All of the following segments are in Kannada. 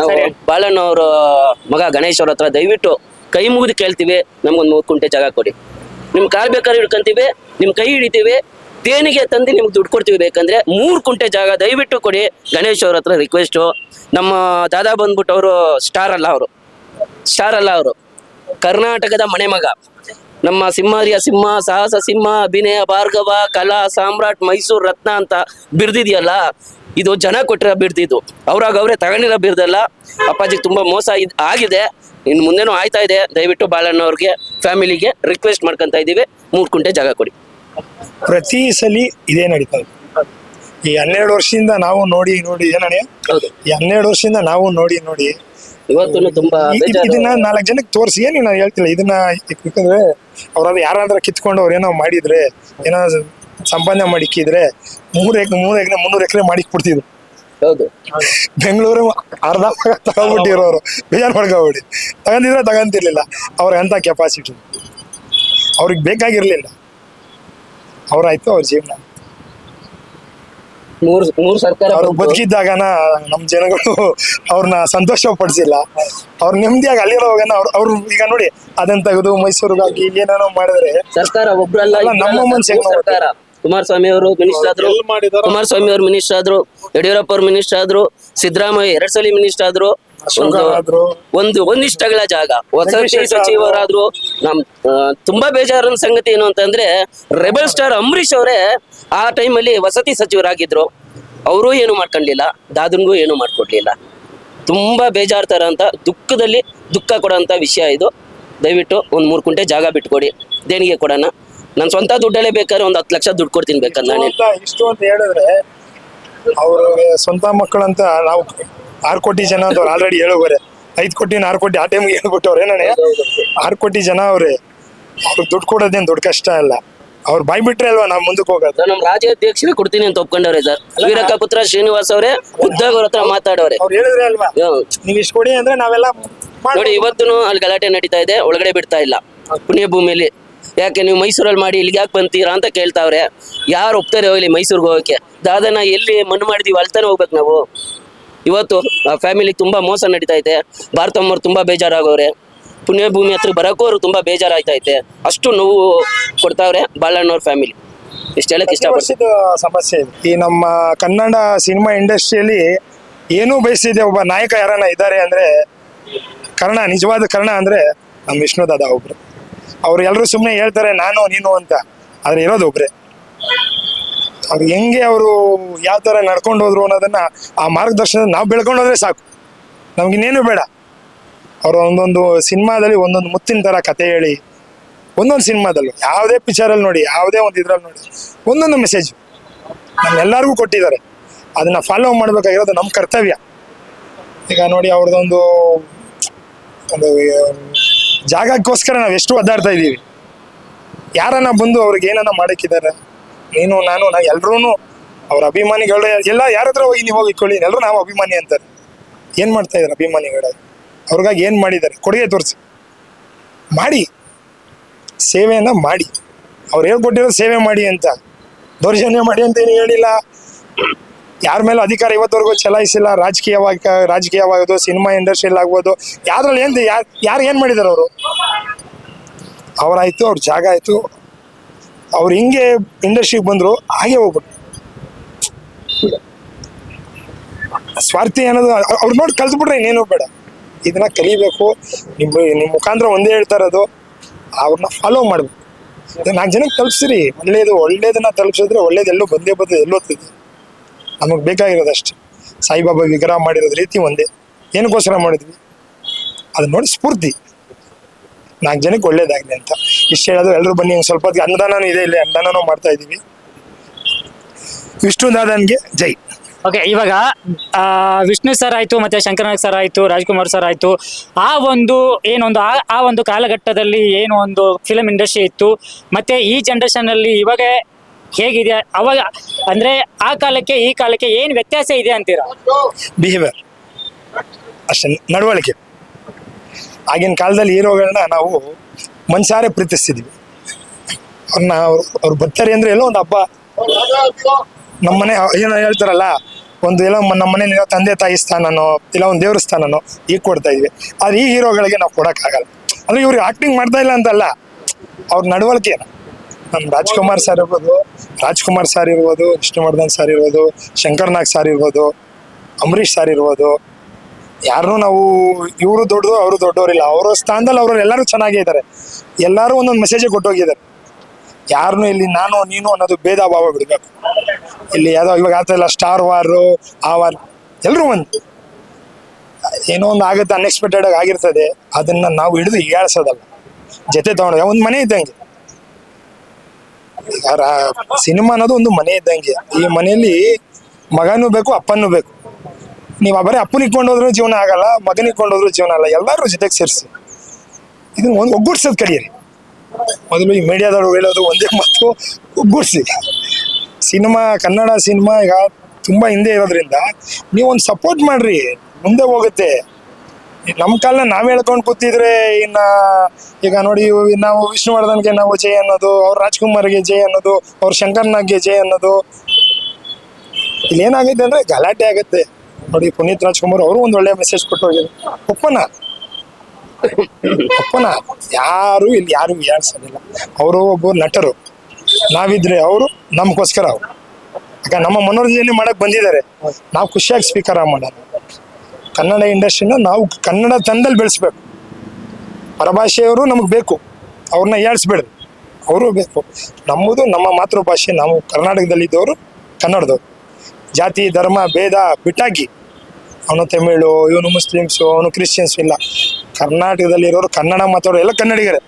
ನಾವು. ಬಾಳಣ್ಣ ಅವ್ರ ಮಗ ಗಣೇಶ್ ಅವ್ರ ಹತ್ರ ದಯವಿಟ್ಟು ಕೈ ಮುಗಿದು ಕೇಳ್ತೀವಿ. ನಮ್ಗೊಂದು ಮೂರು ಕುಂಟೆ ಜಾಗ ಕೊಡಿ. ನಿಮ್ ಕಾಲ್ ಬೇಕಾದ್ರೆ ಹಿಡ್ಕೊಂತೀವಿ ನಿಮ್ ಕೈ ಹಿಡಿತೀವಿ ದೇಣಿಗೆ ತಂದು ನಿಮ್ಗೆ ದುಡ್ಡು ಕೊಡ್ತೀವಿ ಬೇಕಂದ್ರೆ ಮೂರು ಕುಂಟೆ ಜಾಗ ದಯವಿಟ್ಟು ಕೊಡಿ. ಗಣೇಶ್ ಅವ್ರ ಹತ್ರ ರಿಕ್ವೆಸ್ಟು ನಮ್ಮ ದಾದಾ ಬಂದ್ಬಿಟ್ಟು ಅವರು ಸ್ಟಾರ್ ಅಲ್ಲ ಅವರು. ಸ್ಟಾರ್ ಅಲ್ಲ ಅವರು. ಕರ್ನಾಟಕದ ಮನೆ ಮಗ ನಮ್ಮ ಸಿಂಹಾರಿಯ ಸಿಂಹ ಸಾಹಸ ಸಿಂಹ ಅಭಿನಯ ಭಾರ್ಗವ ಕಲಾ ಸಾಮ್ರಾಟ್ ಮೈಸೂರು ರತ್ನ ಅಂತ ಬಿರ್ದಿದೆಯಲ್ಲ ಇದು ಜನ ಕೊಟ್ಟಿರೋ ಇದು. ಅವ್ರಾಗ ಅವರೇ ತಗೊಂಡಿರೋ ಬಿರ್ದಲ್ಲ ಅಪ್ಪಾಜಿಗೆ ತುಂಬಾ ಮೋಸ ಆಗಿದೆ. ಇನ್ನು ಮುಂದೆನೂ ಆಯ್ತಾ ಇದೆ. ದಯವಿಟ್ಟು ಬಾಳಣ್ಣವ್ರಿಗೆ ಫ್ಯಾಮಿಲಿಗೆ ರಿಕ್ವೆಸ್ಟ್ ಮಾಡ್ಕೊಂತ ಇದ್ದೀವಿ. ಮೂರು ಕುಂಟೆ ಜಾಗ ಕೊಡಿ. ಪ್ರತಿ ಸಲಿ ಇದೇ ನಡೀತಾ ಇದೆ. ಈ ಹನ್ನೆರಡು ವರ್ಷದಿಂದ ನಾವು ನೋಡಿ ನೋಡಿ ಏನಣ್ಣ? ಹೌದು. ಈ ಹನ್ನೆರಡು ವರ್ಷದಿಂದ ನಾವು ನೋಡಿ ನೋಡಿ. ಇವತ್ತು ತುಂಬಾ ಈ- ಇದ್- ಬೇಜಾರು. ಇದನ್ನ ನಾಲ್ಕು ಜನಕ್ಕೆ ತೋರಿಸಿ. ಏನು ನಾನು ಹೇಳ್ತಿಲ್ಲ. ಇದನ್ನ ಯಾಕಂದ್ರೆ ಅವ್ರಾದ್ರು ಯಾರಾದ್ರೂ ಕಿತ್ಕೊಂಡು ಅವ್ರು ಏನೋ ಮಾಡಿದ್ರೆ ಏನೋ ಸಂಪಾದನೆ ಮಾಡಿಕ್ಕಿದ್ರೆ ಮೂರು ಎಕರೆ ಮೂರು ಎಕರೆ ಮುನ್ನೂರು ಎಕರೆ ಮಾಡಿಕ್ಬಿಡ್ತಿದ್ರು. ಹೌದು. ಬೆಂಗಳೂರು ಅರ್ಧ ಭಾಗ ತಗೊಂಡ್ಬಿಟ್ಟಿರೋರು. ಬೇಜಾರು ಮಾಡ್ಕೋಬೇಡಿ. ತಗೊಂಡಿದ್ರೆ ತಗೊಂತಿರ್ಲಿಲ್ಲ. ಅವ್ರ ಎಂತ ಕೆಪಾಸಿಟಿ ಅವ್ರಿಗೆ ಬೇಕಾಗಿರ್ಲಿಲ್ಲ. ಅವ್ರಾಯ್ತು ಅವ್ರ ಜೀವನ. ಮೂರು ಮೂರು ಸರ್ಕಾರ ಅವ್ರು. ಬದುಕಿದ್ದಾಗನ ನಮ್ಮ ಜನಗಳು ಅವ್ರನ್ನ ಸಂತೋಷ ಪಡಿಸಿಲ್ಲ ಅವ್ರ ನೆಮ್ಮದಿಯಾಗಿ ಅಲ್ಲಿರೋವಾಗನ ಅವ್ರು ಅವ್ರು ಈಗ ನೋಡಿ ಅದನ್ನ ತೆಗೆದು ಮೈಸೂರಿಗಾಗಿ ಏನೇನೋ ಮಾಡಿದ್ರೆ ಸರ್ಕಾರ ಒಬ್ರಲ್ಲ ನಮ್ಮ ಮನ್ಸಿಗೆ ಸರ್ಕಾರ. ಕುಮಾರಸ್ವಾಮಿ ಅವರು ಮಿನಿಸ್ಟರ್ ಆದ್ರು ಕುಮಾರಸ್ವಾಮಿ ಅವರು ಮಿನಿಸ್ಟರ್ ಆದ್ರು ಯಡಿಯೂರಪ್ಪ ಅವರು ಮಿನಿಸ್ಟರ್ ಆದ್ರು ಸಿದ್ದರಾಮಯ್ಯ ಎರಡ್ ಸಲ ಮಿನಿಸ್ಟರ್ ಆದ್ರು ಒಂದು. ಒಂದು ಒಂದಿಷ್ಟಗಳ ಜಾಗ. ವಸತಿ. ಸಚಿವರಾದ್ರು ನಮ್ ತುಂಬಾ ಬೇಜಾರಿನ ಸಂಗತಿ ಏನು ಅಂತಂದ್ರೆ ರೆಬಲ್ ಸ್ಟಾರ್ ಅಂಬರೀಶ್ ಅವರೇ ಆ ಟೈಮಲ್ಲಿ ವಸತಿ ಸಚಿವರಾಗಿದ್ರು. ಅವರು ಏನು ಮಾಡ್ಕೊಂಡಿಲ್ಲ ದಾದನ್ಗೂ ಏನು ಮಾಡ್ಕೊಡ್ಲಿಲ್ಲ. ತುಂಬಾ ಬೇಜಾರ್ ತರ ಅಂತ ದುಃಖದಲ್ಲಿ ದುಃಖ ಕೊಡೋ ವಿಷಯ ಇದು. ದಯವಿಟ್ಟು ಒಂದ್ ಮೂರ್ ಕುಂಟೆ ಜಾಗ ಬಿಟ್ಕೊಡಿ. ದೇಣಿಗೆ ಕೊಡೋಣ. ನನ್ನ ಸ್ವಂತ ದುಡ್ಡಲ್ಲೇ ಬೇಕಾದ್ರೆ ಒಂದ್ ಹತ್ತು ಲಕ್ಷ ದುಡ್ಡು ಕೊಡ್ತೀನಿ ಬೇಕಂತ ನಾನು. ಇಷ್ಟು ಅಂತ ಹೇಳಿದ್ರೆ ಅವ್ರ ಸ್ವಂತ ಮಕ್ಕಳಂತ ನಾವು ಆರು ಕೋಟಿ ಜನ ಅಂತ ಆಲ್ರೆಡಿ ಹೇಳೋವ್ರೆ ಐದು ಕೋಟಿ ಆರು ಕೋಟಿ ಆ ಟೈಮ್ಗೆ ಹೇಳ್ಬಿಟ್ಟವ್ರೆ ನಾನೇ? ಆರು ಕೋಟಿ ಜನ ಅವ್ರೆ. ಅವ್ರಿಗೆ ದುಡ್ಡು ಕೊಡೋದೇನು ದೊಡ್ಡ ಕಷ್ಟ ಅಲ್ಲ. ಅವ್ರು ಬಾಯ್ ಬಿಟ್ರೆ ಅಲ್ವಾ ನಾವು ಮುಂದಕ್ಕೆ ಹೋಗೋದು? ನಮ್ಮ ರಾಜ್ಯಾಧ್ಯಕ್ಷರೇ ಕೊಡ್ತೀನಿ ಅಂತ ಒಪ್ಕೊಂಡವ್ರೆ ಸರ್. ವೀರಕ್ಕ ಪುತ್ರ ಶ್ರೀನಿವಾಸ್ ಅವ್ರೆ ಉದ್ದಾಗ ಅವ್ರ ಹತ್ರ ಮಾತಾಡವ್ರೆ. ಅವ್ರು ಹೇಳಿದ್ರೆ ಅಲ್ವಾ? ಹ್ಮ್. ನೀವು ಇಷ್ಟು ಕೊಡಿ ಅಂದ್ರೆ ನಾವೆಲ್ಲ. ನೋಡಿ ಇವತ್ತು ಅಲ್ಲಿ ಗಲಾಟೆ ನಡೀತಾ ಇದೆ ಒಳಗಡೆ ಬಿಡ್ತಾ ಇಲ್ಲ. ಪುಣ್ಯ ಭೂಮಿಯಲ್ಲಿ ಯಾಕೆ ನೀವು ಮೈಸೂರಲ್ಲಿ ಮಾಡಿ ಇಲ್ಲಿಗೆ ಯಾಕೆ ಬಂತೀರಾ ಅಂತ ಕೇಳ್ತಾವ್ರೆ. ಯಾರು ಒಪ್ತಾರೆ ಹೋಗ್ಲಿ ಮೈಸೂರಿಗೆ ಹೋಗೋಕ್ಕೆ. ದಾದನ ಎಲ್ಲಿ ಮಣ್ಣು ಮಾಡಿದೀವಿ ಅಲ್ತಾನೆ ಹೋಗ್ಬೇಕು ನಾವು. ಇವತ್ತು ಆ ಫ್ಯಾಮಿಲಿ ತುಂಬಾ ಮೋಸ ನಡೀತಾ ಐತೆ ಭಾರತಮ್ಮವ್ರು ತುಂಬಾ ಬೇಜಾರಾಗೋರೆ. ಪುಣ್ಯಭೂಮಿ ಹತ್ರ ಬರೋಕ್ಕೂ ಅವ್ರು ತುಂಬಾ ಬೇಜಾರಾಯ್ತೈತೆ. ಅಷ್ಟು ನೋವು ಕೊಡ್ತಾವ್ರೆ ಬಾಳಣ್ಣವ್ರ ಫ್ಯಾಮಿಲಿ ಇಷ್ಟು ಹೇಳಕ್ ಪ್ರತಿ ಸಮಸ್ಯೆ ಇದೆ. ಈ ನಮ್ಮ ಕನ್ನಡ ಸಿನಿಮಾ ಇಂಡಸ್ಟ್ರಿಯಲ್ಲಿ ಏನೂ ಬಯಸಿದೆ ಒಬ್ಬ ನಾಯಕ ಯಾರನ್ನ ಇದ್ದಾರೆ ಅಂದ್ರೆ ಕರ್ಣ ನಿಜವಾದ ಕರ್ಣ ಅಂದ್ರೆ ನಮ್ಮ ವಿಷ್ಣು ದಾದಾ ಒಬ್ರು. ಅವ್ರು ಎಲ್ಲರೂ ಸುಮ್ಮನೆ ಹೇಳ್ತಾರೆ, ನಾನು, ನೀನು ಅಂತ. ಆದ್ರೆ ಇರೋದು ಒಬ್ರೆ. ಅವ್ರು ಹೆಂಗೆ ಅವರು ಯಾವ ಥರ ನಡ್ಕೊಂಡು ಹೋದ್ರು ಅನ್ನೋದನ್ನ ಆ ಮಾರ್ಗದರ್ಶನ ನಾವು ಬೆಳ್ಕೊಂಡು ಹೋದ್ರೆ ಸಾಕು. ನಮ್ಗಿನ್ನೇನು ಬೇಡ. ಅವರು ಒಂದೊಂದು ಸಿನಿಮಾದಲ್ಲಿ ಒಂದೊಂದು ಮುತ್ತಿನ ಥರ ಕತೆ ಹೇಳಿ, ಒಂದೊಂದು ಸಿನಿಮಾದಲ್ಲೂ, ಯಾವುದೇ ಪಿಕ್ಚರಲ್ಲಿ ನೋಡಿ, ಯಾವುದೇ ಒಂದು ಇದ್ರಲ್ಲಿ ನೋಡಿ, ಒಂದೊಂದು ಮೆಸೇಜ್ ನಮ್ಮೆಲ್ಲರಿಗೂ ಕೊಟ್ಟಿದ್ದಾರೆ. ಅದನ್ನ ಫಾಲೋ ಮಾಡಬೇಕಾಗಿರೋದು ನಮ್ಮ ಕರ್ತವ್ಯ. ಈಗ ನೋಡಿ ಅವ್ರದ್ದೊಂದು, ಒಂದು ಜಾಗಕ್ಕೋಸ್ಕರ ನಾವು ಎಷ್ಟು ಒದ್ದಾಡ್ತಾ ಇದ್ದೀವಿ ಯಾರನ್ನ ಬಂದು ಅವ್ರಿಗೆ ಏನನ್ನ ಮಾಡಕ್ಕಿದ್ದಾರೆ? ನೀನು, ನಾನು ನಾ ಎಲ್ರೂ ಅವ್ರ ಅಭಿಮಾನಿಗಳು ಎಲ್ಲ ಯಾರ ಹತ್ರ ಹೋಗಿ ನೀವು ಹೋಗಿ ಕೊಳ್ಳಿ ಎಲ್ಲರೂ ನಾವು ಅಭಿಮಾನಿ ಅಂತಾರೆ. ಏನು ಮಾಡ್ತಾ ಇದ್ದಾರೆ ಅಭಿಮಾನಿಗಳು? ಅವ್ರಿಗಾಗಿ ಏನು ಮಾಡಿದ್ದಾರೆ? ಕೊಡುಗೆ ತೋರಿಸಿ. ಮಾಡಿ. ಸೇವೆಯನ್ನು ಮಾಡಿ. ಅವ್ರು ಹೇಳ್ಕೊಟ್ಟಿರೋ ಸೇವೆ ಮಾಡಿ ಅಂತ. ದೌರ್ಜನ್ಯ ಮಾಡಿ ಅಂತ ಏನು ಹೇಳಿಲ್ಲ? ಯಾರ ಮೇಲೆ ಅಧಿಕಾರ ಇವತ್ತವರೆಗೂ ಚಲಾಯಿಸಿಲ್ಲ. ರಾಜಕೀಯವಾಗಿ, ರಾಜಕೀಯವಾಗೋದು, ಸಿನಿಮಾ ಇಂಡಸ್ಟ್ರಿಯಲ್ಲಿ ಆಗ್ಬೋದು. ಯಾವ್ದ್ರಲ್ಲಿ ಏನು, ಯಾರು ಏನು ಮಾಡಿದಾರೆ ಅವರು? ಅವರಾಯ್ತು, ಅವ್ರ ಜಾಗ ಆಯ್ತು. ಅವ್ರು ಹಿಂಗೆ ಇಂಡಸ್ಟ್ರಿಗೆ ಬಂದ್ರು, ಹಾಗೆ ಹೋಗ್ಬಿಟ್ಟು ಸ್ವಾರ್ಥಿ ಅನ್ನೋದು, ಅವ್ರು ನೋಡಿ ಕಲ್ತ್ಬಿಟ್ರೆ ಇನ್ನೇನು ಬೇಡ. ಇದನ್ನ ಕಲಿಬೇಕು. ನಿಮ್ಮ ನಿಮ್ಮ ಮುಖಾಂತರ ಒಂದೇ ಹೇಳ್ತಾ ಇರೋದು. ಅವ್ರನ್ನ ಫಾಲೋ ಮಾಡಬೇಕು. ನಾಲ್ಕು ಜನಕ್ಕೆ ತಲುಪಿಸ್ರಿ. ಒಳ್ಳೇದು, ಒಳ್ಳೇದನ್ನ ತಲುಪಿಸಿದ್ರೆ ಒಳ್ಳೇದು. ಎಲ್ಲೂ ಬಂದೇ ಬಂದು ಎಲ್ಲೋಗ್ತಿದೆ ನಮಗೆ ಬೇಕಾಗಿರೋದು ಅಷ್ಟೇ. ಸಾಯಿಬಾಬಾ ವಿಗ್ರಹ ಮಾಡಿರೋದು ರೀತಿ ಒಂದೇ. ಏನಕ್ಕೋಸ್ಕರ ಮಾಡಿದ್ವಿ? ಅದು ನೋಡಿ ಸ್ಫೂರ್ತಿ. ನಾಲ್ಕು ಜನಕ್ಕೆ ಒಳ್ಳೇದಾಗಲಿ ಅಂತ. ಇಷ್ಟು ಹೇಳೋದು ಎಲ್ಲರೂ ಬನ್ನಿ, ಒಂದು ಸ್ವಲ್ಪ ಹೊತ್ತಿಗೆ ಅನ್ನದಾನನೂ ಇದೆ ಇಲ್ಲಿ, ಅನ್ನದಾನನೂ ಮಾಡ್ತಾ ಇದ್ದೀವಿ. ವಿಷ್ಣುದಾದನ್ಗೆ ಜೈ. ಓಕೆ, ಇವಾಗ ವಿಷ್ಣು ಸರ್ ಆಯಿತು, ಮತ್ತೆ ಶಂಕರನಾಗ್ ಸರ್ ಆಯಿತು, ರಾಜ್ಕುಮಾರ್ ಸರ್ ಆಯಿತು. ಆ ಒಂದು, ಏನೊಂದು, ಆ ಆ ಒಂದು ಕಾಲಘಟ್ಟದಲ್ಲಿ ಏನು ಒಂದು ಫಿಲಂ ಇಂಡಸ್ಟ್ರಿ ಇತ್ತು. ಮತ್ತೆ ಈ ಜನರೇಷನ್ ಅಲ್ಲಿ ಇವಾಗ ಹೇಗಿದೆ? ಅವಾಗ ಅಂದ್ರೆ ಆ ಕಾಲಕ್ಕೆ, ಈ ಕಾಲಕ್ಕೆ ಏನ್ ವ್ಯತ್ಯಾಸ ಇದೆ ಅಂತೀರಾ? ಬಿಹೇವಿಯರ್ ಅಷ್ಟೇ, ನಡವಳಿಕೆ. ಆಗಿನ ಕಾಲದಲ್ಲಿ ಹೀರೋಗಳನ್ನ ನಾವು ಮನ್ಸಾರೆ ಪ್ರೀತಿಸ್ತಿದ್ವಿ. ಅವ್ರನ್ನ ಅವ್ರು ಬರ್ತಾರೆ ಅಂದ್ರೆ ಎಲ್ಲೋ ಒಂದು ಹಬ್ಬ. ನಮ್ಮನೆ ಏನೋ ಹೇಳ್ತಾರಲ್ಲ, ಒಂದು ಎಲ್ಲ ನಮ್ಮ ಮನೇಲಿ ತಂದೆ ತಾಯಿ ಸ್ಥಾನನೋ, ಇಲ್ಲ ಒಂದು ದೇವ್ರ ಸ್ಥಾನನೋ ಈಗ ಕೊಡ್ತಾ ಇದ್ವಿ. ಆದ್ರೆ ಈ ಹೀರೋಗಳಿಗೆ ನಾವು ಕೊಡೋಕ್ಕಾಗಲ್ಲ. ಅಂದ್ರೆ ಇವ್ರಿಗೆ ಆಕ್ಟಿಂಗ್ ಮಾಡ್ತಾ ಇಲ್ಲ ಅಂತಲ್ಲ, ಅವ್ರ ನಡವಳಿಕೆ ನಮ್ಮ ರಾಜ್ಕುಮಾರ್ ಸರ್ ಇರ್ಬೋದು, ರಾಜ್ಕುಮಾರ್ ಸರ್ ಇರ್ಬೋದು, ವಿಷ್ಣುವರ್ಧನ್ ಸರ್ ಇರ್ಬೋದು, ಶಂಕರ್ ನಾಗ್ ಸರ್ ಇರ್ಬೋದು ಅಂಬರೀಶ್ ಸರ್ ಇರ್ಬೋದು. ಯಾರನ್ನೂ ನಾವು ಇವರು ದೊಡ್ಡದು, ಅವರು ದೊಡ್ಡವರಿಲ್ಲ. ಅವರ ಸ್ಥಾನದಲ್ಲಿ ಅವರು ಎಲ್ಲರೂ ಚೆನ್ನಾಗೇ ಇದ್ದಾರೆ ಎಲ್ಲರೂ ಒಂದೊಂದು ಮೆಸೇಜ್ ಕೊಟ್ಟೋಗಿದ್ದಾರೆ. ಯಾರನ್ನೂ ಇಲ್ಲಿ ನಾನು, ನೀನು ಅನ್ನೋದು ಭೇದ ಭಾವ ಬಿಡಬೇಕು. ಇಲ್ಲಿ ಯಾವುದೋ ಇವಾಗ ಆಗ್ತಾ ಸ್ಟಾರ್ ವಾರು ಆ ವಾರ್ ಎಲ್ಲರೂ ಒಂದು. ಏನೋ ಒಂದು ಆಗುತ್ತೆ ಅನ್ಎಕ್ಸ್ಪೆಕ್ಟೆಡ್ ಆಗಿ ಆಗಿರ್ತದೆ. ಅದನ್ನ ನಾವು ಹಿಡಿದು ಹೀಯಾಳ್ಸೋದಲ್ಲ ಜೊತೆ ತಗೊಂಡು, ಒಂದು ಮನೆ ಇದ್ದಂಗೆ. ಸಿನಿಮಾ ಅನ್ನೋದು ಒಂದು ಮನೆ ಇದ್ದಂಗೆ. ಈ ಮನೆಯಲ್ಲಿ ಮಗನೂ ಬೇಕು, ಅಪ್ಪನೂ ಬೇಕು. ನೀವು ಬರೀ ಅಪ್ಪನ ಇಟ್ಕೊಂಡು ಹೋದ್ರೂ ಜೀವನ ಆಗಲ್ಲ, ಮಗನ ಇಟ್ಕೊಂಡು ಹೋದ್ರೂ ಜೀವನ ಅಲ್ಲ ಎಲ್ಲರೂ ಜೊತೆಗೆ ಸೇರಿಸಿ. ಇದನ್ನ ಒಂದು ಒಗ್ಗೂಡ್ಸೋದು ಕಲಿಯಿರಿ ಮೊದಲು ಈ ಮೀಡಿಯಾದವ್ರು ಹೇಳೋದು ಒಂದೇ ಮತ್ತು ಒಗ್ಗೂಡಿಸಿ. ಸಿನಿಮಾ, ಕನ್ನಡ ಸಿನಿಮಾ ಈಗ ತುಂಬ ಹಿಂದೆ ಇರೋದ್ರಿಂದ ನೀವು ಒಂದು ಸಪೋರ್ಟ್ ಮಾಡ್ರಿ, ಮುಂದೆ ಹೋಗುತ್ತೆ. ನಮ್ಮ ಕಾಲನ ನಾವ್ ಹೇಳ್ಕೊಂಡು ಕೂತಿದ್ರೆ ಇನ್ನ ಈಗ ನೋಡಿ ನಾವು ವಿಷ್ಣುವರ್ಧನ್ಗೆ ನಾವು ಜಯ ಅನ್ನೋದು, ಅವ್ರ ರಾಜ್ಕುಮಾರ್ಗೆ ಜಯ ಅನ್ನೋದು, ಅವ್ರ ಶಂಕರ್ನಾಗ್ಗೆ ಜಯ ಅನ್ನೋದು. ಇಲ್ಲಿ ಏನಾಗುತ್ತೆ ಅಂದ್ರೆ ಗಲಾಟೆ ಆಗತ್ತೆ. ನೋಡಿ ಪುನೀತ್ ರಾಜ್ಕುಮಾರ್ ಅವರು ಒಂದು ಒಳ್ಳೆ ಮೆಸೇಜ್ ಕೊಟ್ಟು ಹೋಗಿದ್ರು. ಒಪ್ಪನ ಒಪ್ಪನ ಯಾರು ಇಲ್ಲಿ ಯಾರು ವಿಚಾರಿಸೋದಿಲ್ಲ. ಅವರು ಒಬ್ಬ ನಟರು. ನಾವಿದ್ರೆ ಅವರು, ನಮಗೋಸ್ಕರ ಅವರು. ಯಾಕಂದ್ರೆ ನಮ್ಮ ಮನೋರಂಜನೆ ಮಾಡಕ್ ಬಂದಿದ್ದಾರೆ. ನಾವು ಖುಷಿಯಾಗಿ ಸ್ವೀಕಾರ ಮಾಡೋಣ ಕನ್ನಡ ಇಂಡಸ್ಟ್ರಿನ ನಾವು ಕನ್ನಡ ತಂದಲ್ಲಿ ಬೆಳೆಸ್ಬೇಕು. ಪರಭಾಷೆಯವರು ನಮಗೆ ಬೇಕು. ಅವ್ರನ್ನ ಏಳ್ಸ್ಬೇಡ್ರಿ. ಅವರು ಬೇಕು. ನಮ್ಮದು ನಮ್ಮ ಮಾತೃಭಾಷೆ, ನಾವು ಕರ್ನಾಟಕದಲ್ಲಿದ್ದವರು ಕನ್ನಡದವ್ರು. ಜಾತಿ, ಧರ್ಮ, ಭೇದ ಬಿಟ್ಟಾಗಿ ಅವನು ತಮಿಳು, ಇವನು ಮುಸ್ಲಿಮ್ಸು, ಅವನು ಕ್ರಿಶ್ಚಿಯನ್ಸ್ ಇಲ್ಲ. ಕರ್ನಾಟಕದಲ್ಲಿರೋರು ಕನ್ನಡ ಮಾತಾಡೋರು ಎಲ್ಲ ಕನ್ನಡಿಗರೇ.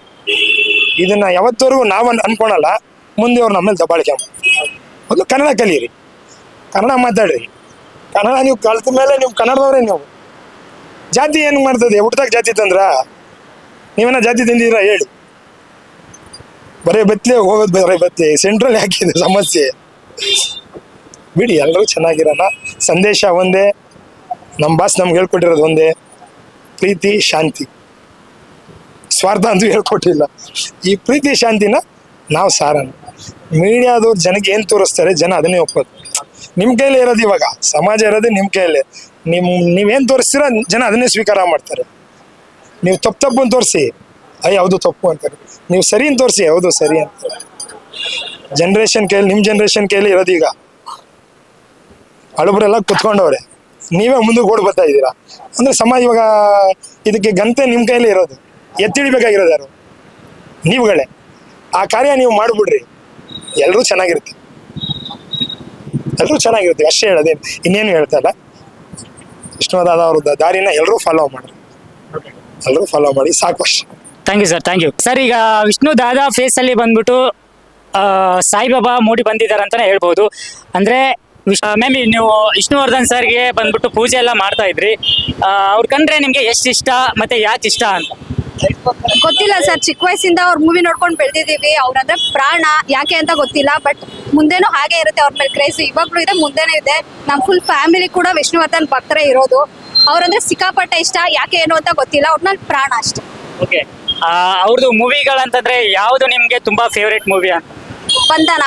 ಇದನ್ನ ಯಾವತ್ತವರೆಗೂ ನಾವು ಅನ್- ಅನ್ಕೊಳಲ್ಲ. ಮುಂದೆ ಅವ್ರು ನಮ್ಮಲ್ಲಿ ದಬ್ಬಾಳಿಕೆ ಮೊದಲು ಕನ್ನಡ ಕಲಿಯಿರಿ. ಕನ್ನಡ ಮಾತಾಡ್ರಿ. ಕನ್ನಡ ನೀವು ಕಲ್ತ ಮೇಲೆ ನೀವು ಕನ್ನಡದವ್ರೇ ನೀವು. ಜಾತಿ ಏನು ಮಾಡ್ತದೆ? ಹುಟ್ಟದಾಗ ಜಾತಿ ತಂದ್ರ? ನೀವೇನ ಜಾತಿ ತಂದಿದ್ದೀರಾ? ಹೇಳಿ. ಬರೀ ಬತ್ತಿ ಹೋಗೋದು ಬರೀ ಬತ್ತೆ ಸೆಂಟ್ರಲ್ ಯಾಕಿದೆ ಸಮಸ್ಯೆ? ಬಿಡಿ ಎಲ್ಲರೂ ಚೆನ್ನಾಗಿರೋಣ ಸಂದೇಶ ಒಂದೇ ನಮ್ಮ ಬಾಸ್ ನಮ್ಗೆ ಹೇಳ್ಕೊಟ್ಟಿರೋದು ಒಂದೇ. ಪ್ರೀತಿ, ಶಾಂತಿ. ಸ್ವಾರ್ಥ ಅಂತೂ ಹೇಳ್ಕೊಟ್ಟಿಲ್ಲ. ಈ ಪ್ರೀತಿ, ಶಾಂತಿನ ನಾವು ಸಾರಣ ಮೀಡಿಯಾದವ್ರು ಜನಕ್ಕೆ ಏನು ತೋರಿಸ್ತಾರೆ? ಜನ ಅದನ್ನೇ ಒಪ್ಪೋದು. ನಿಮ್ಮ ಕೈಲೇ ಇರೋದು ಇವಾಗ. ಸಮಾಜ ಇರೋದೇ ನಿಮ್ಮ ಕೈಲೇ. ನಿಮ್ ನೀವೇನು ತೋರಿಸ್ತೀರ ಜನ ಅದನ್ನೇ ಸ್ವೀಕಾರ ಮಾಡ್ತಾರೆ. ನೀವು ತಪ್ಪು ತಪ್ಪು ಅಂತ ತೋರಿಸಿ. ಅಯ್ಯ ಯಾವುದು ತಪ್ಪು ಅಂತಾರೆ. ನೀವು ಸರಿ ಅಂತ ತೋರಿಸಿ ಹೌದು ಸರಿ ಅಂತಾರೆ ಜನ್ರೇಷನ್ ಕೈಲಿ ನಿಮ್ಮ ಜನ್ರೇಷನ್ ಕೈಲಿ ಇರೋದು ಈಗ. ಹಳಬರೆಲ್ಲ ಕುತ್ಕೊಂಡವ್ರೆ. ನೀವೇ ಮುಂದಕ್ಕೆ ಓಡ್ ಬರ್ತಾ ಇದ್ದೀರಾ? ಅಂದ್ರೆ ಸಮಾಜ ಇವಾಗ ಇದಕ್ಕೆ ಗಂತೆ ನಿಮ್ಮ ಕೈಲಿ ಇರೋದು. ಎತ್ತಿಡಿಬೇಕಾಗಿರೋದು ಯಾರು? ನೀವುಗಳೇ. ಆ ಕಾರ್ಯ ನೀವು ಮಾಡಿಬಿಡ್ರಿ. ಎಲ್ಲರೂ ಚೆನ್ನಾಗಿರ್ತೀವಿ. ಎಲ್ಲರೂ ಚೆನ್ನಾಗಿರ್ತೀವಿ. ಅಷ್ಟೇ ಹೇಳೋದೇನು ಇನ್ನೇನು ಹೇಳ್ತಾ ಇಲ್ಲ? ವಿಷ್ಣುದಾದ ಅವ್ರ ದಾರಿನ ಎಲ್ಲರೂ ಫಾಲೋ ಮಾಡಿ. ಎಲ್ಲರೂ ಫಾಲೋ ಮಾಡಿ ಸಾಕು ಅಷ್ಟೇ. Thank you sir thank you sir ಈಗ ವಿಷ್ಣು ದಾದಾ ಫೇಸ್ ಅಲ್ಲಿ ಬಂದ್ಬಿಟ್ಟು ಆ, ಸಾಯಿಬಾಬಾ ಮೂಡಿ ಬಂದಿದ್ದಾರೆ ಅಂತಾನೆ ಹೇಳ್ಬೋದು. ಅಂದ್ರೆ ಮ್ಯಾಮ್ ನೀವು ವಿಷ್ಣುವರ್ಧನ್ ಸರ್ಗೆ ಬಂದ್ಬಿಟ್ಟು ಪೂಜೆ ಎಲ್ಲ ಮಾಡ್ತಾ ಇದ್ರಿ. ಆ, ಅವ್ರ್ ಕಂಡ್ರೆ ನಿಮ್ಗೆ ಎಷ್ಟು ಇಷ್ಟ ಮತ್ತೆ ಯಾಕೆ ಇಷ್ಟ ಅಂತ? ಗೊತ್ತಿಲ್ಲ ಸರ್ ಚಿಕ್ಕ ವಯಸ್ಸಿಂದ ಅವ್ರ ಮೂವಿ ನೋಡ್ಕೊಂಡು ಬೆಳೆದಿದ್ದೀವಿ. ಅವ್ರಂದ್ರೆ ಪ್ರಾಣ ಯಾಕೆ ಅಂತ ಗೊತ್ತಿಲ್ಲ ಬಟ್ ಮುಂದೆನೂ ಹಾಗೆ ಇರುತ್ತೆ ಅವ್ರ ಮೇಲೆ ಕ್ರೇಜ್ ಇವಾಗ್ಲೂ ಇದೆ ಮುಂದೆನೂ ಇದೆ. ನಮ್ಮ ಫುಲ್ ಫ್ಯಾಮಿಲಿ ಕೂಡ ವಿಷ್ಣುವರ್ಧನ್ ಭಕ್ತರೇ ಇರೋದು. ಅವ್ರಂದ್ರೆ ಸಿಕ್ಕಾಪಟ್ಟೆ ಇಷ್ಟ ಯಾಕೆ ಏನು ಅಂತ ಗೊತ್ತಿಲ್ಲ ಅವ್ರನ್ನ ಪ್ರಾಣ ಅಷ್ಟೇ. ಓಕೆ ಅವ್ರದ್ದು ಮೂವಿಗಳಂತಂದ್ರೆ ಯಾವ್ದು ನಿಮ್ಗೆ ತುಂಬಾ ಫೇವ್ರೇಟ್ ಮೂವಿ ಅಂತ? ಬಂಧನ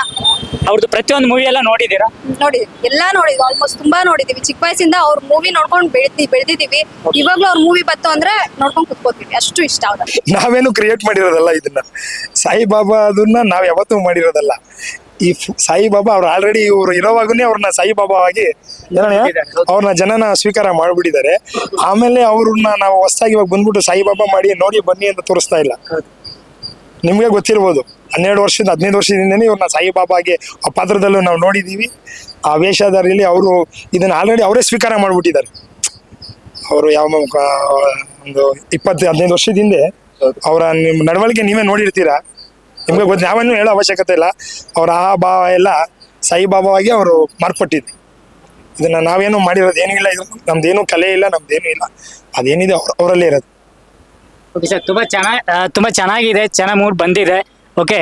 ಅವ್ರದ್ದು ಪ್ರತಿಯೊಂದು ಮೂವಿ ಎಲ್ಲ ನೋಡಿದೀರಾ ನೋಡಿ ಎಲ್ಲ ನೋಡಿದ್ವಿ ಆಲ್ಮೋಸ್ಟ್ ತುಂಬಾ ನೋಡಿದೀವಿ. ಚಿಕ್ಕ ವಯಸ್ಸಿಂದ ಅವ್ರ ಮೂವಿ ನೋಡ್ಕೊಂಡು ಬೆಳೆದಿ ಬೆಳೆದಿದ್ದೀವಿ ಇವಾಗ್ಲೂ ಅವ್ರ ಮೂವಿ ಬಂತು ಅಂದ್ರೆ ನೋಡ್ಕೊಂಡು ಕುತ್ಕೋತೀವಿ. ಅಷ್ಟು ಇಷ್ಟ ಅವ್ರ. ನಾವೇನು ಕ್ರಿಯೇಟ್ ಮಾಡಿರೋದಲ್ಲ ಇದನ್ನ. ಸಾಯಿಬಾಬಾ ಅದನ್ನ ನಾವ್ ಯಾವತ್ತೂ ಮಾಡಿರೋದಲ್ಲ. ಈ ಸಾಯಿಬಾಬಾ ಅವ್ರು ಆಲ್ರೆಡಿ ಇವ್ರು ಇರೋವಾಗನೇ ಅವ್ರನ್ನ ಸಾಯಿಬಾಬಾ ಆಗಿ? ಅವ್ರನ್ನ ಜನನ ಸ್ವೀಕಾರ ಮಾಡ್ಬಿಟ್ಟಿದ್ದಾರೆ. ಆಮೇಲೆ ಅವ್ರನ್ನ ನಾವು ಹೊಸದಾಗಿ ಇವಾಗ ಬಂದ್ಬಿಟ್ಟು ಸಾಯಿಬಾಬಾ ಮಾಡಿ ನೋಡಿ ಬನ್ನಿ ಅಂತ ತೋರಿಸ್ತಾ ಇಲ್ಲ. ನಿಮ್ಗೆ ಗೊತ್ತಿರ್ಬೋದು. ಹನ್ನೆರಡು ವರ್ಷದ ಹದಿನೈದು ವರ್ಷದಿಂದನೇ ಇವ್ರನ್ನ ಸಾಯಿಬಾಬಾಗೆ ಆ ಪಾತ್ರದಲ್ಲೂ ನಾವು ನೋಡಿದೀವಿ. ಆ ವೇಷಧಾರಿಯಲ್ಲಿ ಅವರು ಇದನ್ನ ಆಲ್ರೆಡಿ ಅವರೇ ಸ್ವೀಕಾರ ಮಾಡ್ಬಿಟ್ಟಿದ್ದಾರೆ. ಅವರು ಯಾವ ಒಂದು ಇಪ್ಪತ್ತು ಹದಿನೈದು ವರ್ಷದ ಹಿಂದೆ ಅವರ ನಿಮ್ಮ ನಡವಳಿಕೆ ನೀವೇ ನೋಡಿರ್ತೀರಾ? ನಿಮ್ಗೆ ಗೊತ್ತು ನಾವೇನು ಹೇಳೋ ಅವಶ್ಯಕತೆ ಇಲ್ಲ. ಅವ್ರ ಆ ಭಾವ ಎಲ್ಲ ಸಾಯಿಬಾಬಾವಾಗಿ ಅವರು ಮಾರ್ಪಟ್ಟಿದ್ದು ಇದನ್ನ ನಾವೇನು ಮಾಡಿರೋದು ಏನೂ ಇಲ್ಲ ಇದು ನಮ್ದೇನು ಕಲೆ ಇಲ್ಲ, ನಮ್ದೇನು ಇಲ್ಲ. ಅದೇನಿದೆ ಅವ್ರ, ಅವರಲ್ಲೇ ಇರೋದು. ಓಕೆ ಸರ್ ತುಂಬಾ ಚೆನ್ನಾಗಿ ತುಂಬಾ ಚೆನ್ನಾಗಿದೆ, ಚೆನ್ನಾಗಿ ಮೂಡ್ ಬಂದಿದೆ. ಓಕೆ